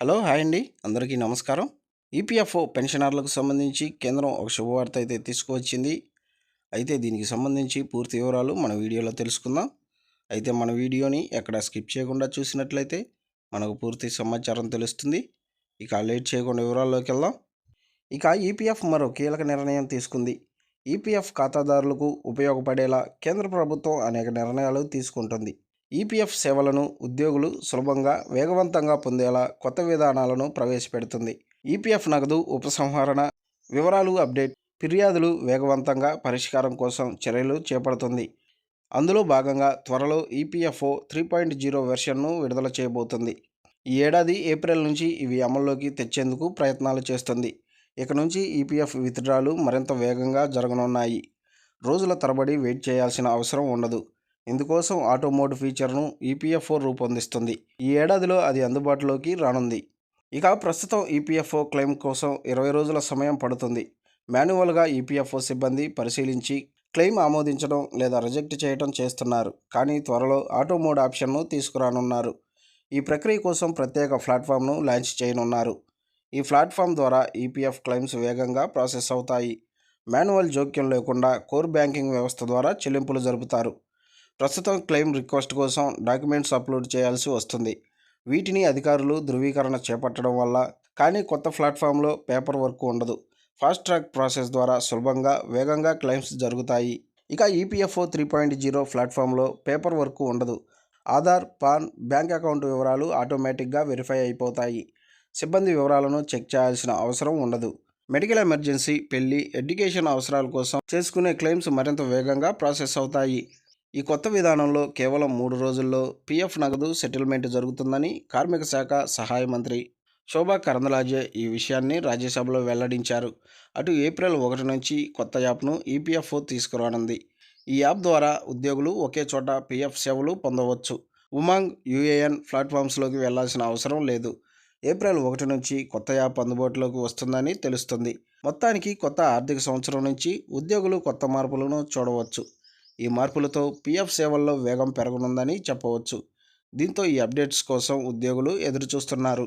Hello hi అండి. అందరికీ నమస్కారం. ఈపీఎఫ్ఓ పెన్షనర్లకు సంబంధించి కేంద్రం ఒక శుభవార్త అయితే తీసుకువచ్చింది. అయితే దీనికి సంబంధించి పూర్తి వివరాలు మన వీడియోలో తెలుసుకుందాం. అయితే మన వీడియోని ఎక్కడ స్కిప్ చేయకుండా చూసినట్లయితే మనకు పూర్తి సమాచారం తెలుస్తుంది. ఇక లేట్ చేయకుండా వివరాల్లోకి వెళ్దాం. ఇక ఈపీఎఫ్ మరో కీలక నిర్ణయం తీసుకుంది. ఈపీఎఫ్ ఖాతాదారులకు ఉపయోగపడేలా కేంద్ర ప్రభుత్వం అనేక నిర్ణయాలు తీసుకుంటుంది. ఈపీఎఫ్ సేవలను ఉద్యోగులు సులభంగా వేగవంతంగా పొందేలా కొత్త విధానాలను ప్రవేశపెడుతుంది. ఈపీఎఫ్ నగదు ఉపసంహరణ వివరాలు అప్డేట్ ఫిర్యాదులు వేగవంతంగా పరిష్కారం కోసం చర్యలు చేపడుతుంది. అందులో భాగంగా త్వరలో ఈపీఎఫ్ఓ త్రీ పాయింట్ జీరో వెర్షన్ను విడుదల చేయబోతుంది. ఈ ఏడాది ఏప్రిల్ నుంచి ఇవి అమల్లోకి తెచ్చేందుకు ప్రయత్నాలు చేస్తుంది. ఇక నుంచి ఈపీఎఫ్ విత్డ్రాలు మరింత వేగంగా జరగనున్నాయి. రోజుల తరబడి వెయిట్ చేయాల్సిన అవసరం ఉండదు. ఇందుకోసం ఆటో మోడ్ ఫీచర్ను ఈపీఎఫ్ఓ రూపొందిస్తుంది. ఈ ఏడాదిలో అది అందుబాటులోకి రానుంది. ఇక ప్రస్తుతం ఈపీఎఫ్ఓ క్లెయిమ్ కోసం ఇరవై రోజుల సమయం పడుతుంది. మాన్యువల్గా ఈపీఎఫ్ఓ సిబ్బంది పరిశీలించి క్లెయిమ్ ఆమోదించడం లేదా రిజెక్ట్ చేయడం చేస్తున్నారు. కానీ త్వరలో ఆటో మోడ్ ఆప్షన్ను తీసుకురానున్నారు. ఈ ప్రక్రియ కోసం ప్రత్యేక ప్లాట్ఫామ్ను లాంచ్ చేయనున్నారు. ఈ ప్లాట్ఫామ్ ద్వారా ఈపీఎఫ్ క్లెయిమ్స్ వేగంగా ప్రాసెస్ అవుతాయి. మాన్యువల్ జోక్యం లేకుండా కోర్ బ్యాంకింగ్ వ్యవస్థ ద్వారా చెల్లింపులు జరుపుతారు. ప్రస్తుతం క్లెయిమ్ రిక్వెస్ట్ కోసం డాక్యుమెంట్స్ అప్లోడ్ చేయాల్సి వస్తుంది. వీటిని అధికారులు ధృవీకరణ చేపట్టడం వల్ల కానీ కొత్త ప్లాట్ఫామ్లో పేపర్ వర్క్ ఉండదు. ఫాస్ట్ ట్రాక్ ప్రాసెస్ ద్వారా సులభంగా వేగంగా క్లెయిమ్స్ జరుగుతాయి. ఇక ఈపీఎఫ్ఓ త్రీ పాయింట్ జీరో ప్లాట్ఫామ్లో పేపర్ వర్క్ ఉండదు. ఆధార్ పాన్ బ్యాంక్ అకౌంట్ వివరాలు ఆటోమేటిక్గా వెరిఫై అయిపోతాయి. సిబ్బంది వివరాలను చెక్ చేయాల్సిన అవసరం ఉండదు. మెడికల్ ఎమర్జెన్సీ పెళ్ళి ఎడ్యుకేషన్ అవసరాల కోసం చేసుకునే క్లెయిమ్స్ మరింత వేగంగా ప్రాసెస్ అవుతాయి. ఈ కొత్త విధానంలో కేవలం మూడు రోజుల్లో పీఎఫ్ నగదు సెటిల్మెంట్ జరుగుతుందని కార్మిక శాఖ సహాయ మంత్రి శోభా కరందలాజే ఈ విషయాన్ని రాజ్యసభలో వెల్లడించారు. అటు ఏప్రిల్ ఒకటి నుంచి కొత్త యాప్ను ఈపీఎఫ్ఓ తీసుకురానుంది. ఈ యాప్ ద్వారా ఉద్యోగులు ఒకే చోట పీఎఫ్ సేవలు పొందవచ్చు. ఉమాంగ్ యూఏఎన్ ప్లాట్ఫామ్స్లోకి వెళ్ళాల్సిన అవసరం లేదు. ఏప్రిల్ ఒకటి నుంచి కొత్త యాప్ అందుబాటులోకి వస్తుందని తెలుస్తుంది. మొత్తానికి కొత్త ఆర్థిక సంవత్సరం నుంచి ఉద్యోగులు కొత్త మార్పులను చూడవచ్చు. ఈ మార్పులతో పీఎఫ్ సేవల్లో వేగం పెరగనుందని చెప్పవచ్చు. దీంతో ఈ అప్డేట్స్ కోసం ఉద్యోగులు ఎదురుచూస్తున్నారు.